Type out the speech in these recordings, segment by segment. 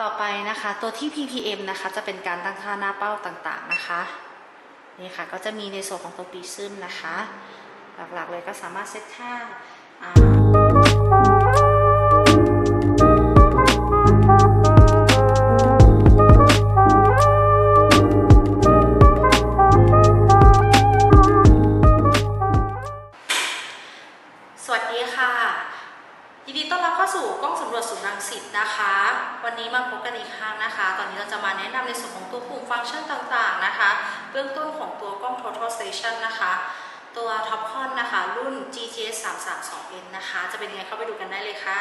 ต่อไปนะคะตัวที่ ppm นะคะจะเป็นการตั้งค่าหน้าเป้าต่างๆนะคะนี่ค่ะก็จะมีในส่วนของตัวปีซึมนะคะ หลักๆเลยก็สามารถเซตค่า ยินดีต้อนรับเข้าสู่กล้องสำรวจศูนย์รังสิตนะคะ วันนี้มาพบกันอีกครั้งนะคะ ตอนนี้เราจะมาแนะนำในส่วนของตัวปุ่มฟังก์ชันต่างๆนะคะ เบื้องต้นของตัวกล้อง total station นะคะ ตัว top con นะคะ รุ่น GTS 332N นะคะ จะเป็นยังไงเข้าไปดูกันได้เลยค่ะ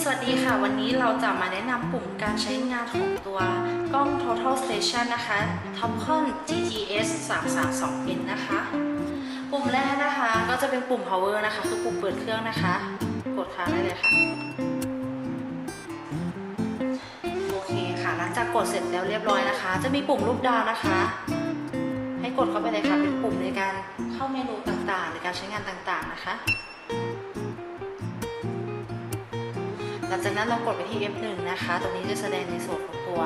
สวัสดีค่ะ วันนี้เราจะมาแนะนำปุ่มการใช้งานของตัวกล้อง total station นะคะ Topcon GTS 332N นะคะ ปุ่มแรกนะคะ ก็จะเป็นปุ่ม power นะคะ คือปุ่มเปิดเครื่องนะคะ กดค้างได้เลยค่ะ โอเคค่ะ หลังจากกดเสร็จแล้วเรียบร้อยนะคะ จะมีปุ่มรูปดาวนะคะ ให้กดเข้าไปเลยค่ะ เป็นปุ่มในการเข้าเมนูต่างๆ ในการใช้งานต่างๆนะคะ หลังจากนั้นเรากดไปที่ F1 นะคะ ตรงนี้จะแสดงในส่วนของตัว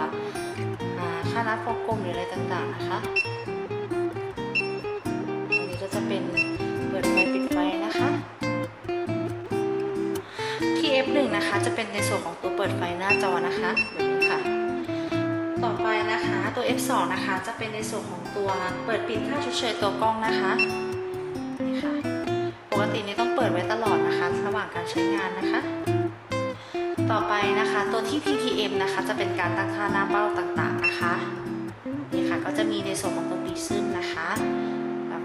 อ่าค่านัดฟอกกลมหรืออะไรต่างๆนะคะ นะคะ จะเป็นในส่วนของตัวเปิดไฟหน้าจอนะคะแบบนี้ค่ะ ต่อไปนะคะตัว F2 นะคะจะเป็นในส่วนของตัวเปิดปิดค่าชดเชยตัวกล้องนะคะนี่ค่ะปกตินี้ต้องเปิดไว้ตลอดนะคะ ระหว่างการใช้งานนะคะ ต่อไปนะคะตัวที่ ppm นะคะจะเป็นการตั้งค่าหน้าเป้าต่างๆนะคะนี่ค่ะก็จะมีในส่วนของตัวปีซึมนะคะ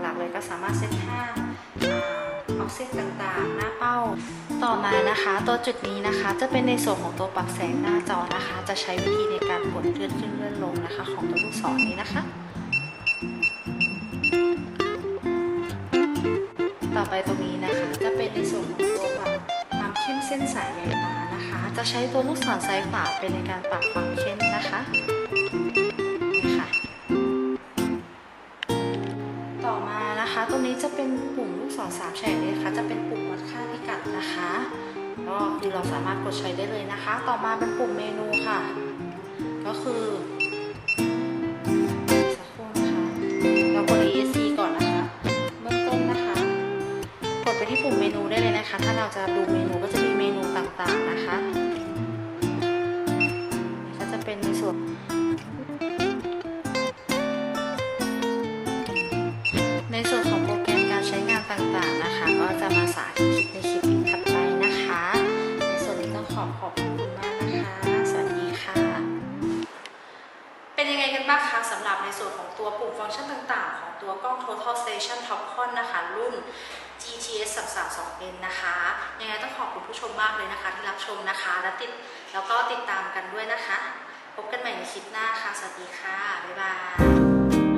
หลักๆเลยก็สามารถเซตค่าออกเซตต่างๆ หน้าเป้า อมานะคะ ตัวจุดนี้นะคะจะเป็นในส่วนของตัวปรับแสงหน้าจอนะคะ จะใช้วิธีในการกดเลื่อนขึ้นเลื่อนลงนะคะ ของตัวลูกศรนี้นะคะ ต่อไปตรงนี้นะคะ จะเป็นในส่วนของตัวปรับความเข้มเส้นสายใยตานะคะ จะใช้ตัวลูกศรซ้ายขวาเป็นในการปรับความเข้มนะคะ นะคะตรงนี้จะเป็นปุ่มลูกศรสามแฉกเลยค่ะ จะเป็นปุ่มวัดค่าพิกัดนะคะก็คือเราสามารถกดใช้ได้เลยนะคะ ต่อมาเป็นปุ่มเมนูค่ะ ก็คือ ก็จะมาสาธิตในคลิปถัดไปนะคะ ในส่วนนี้ต้องขอขอบคุณมากนะคะ สวัสดีค่ะ เป็นยังไงกันบ้างคะสำหรับในส่วนของตัวปุ่มฟังก์ชันต่างๆ ของตัวกล้อง Total Station Topcon นะคะ รุ่น GTS 332N นะคะยังไงต้องขอบคุณผู้ชมมากเลยนะคะ ที่รับชมนะคะ และติดแล้วก็ติดตามกันด้วยนะคะ พบกันใหม่ในคลิปหน้าค่ะ สวัสดีค่ะ บ๊ายบาย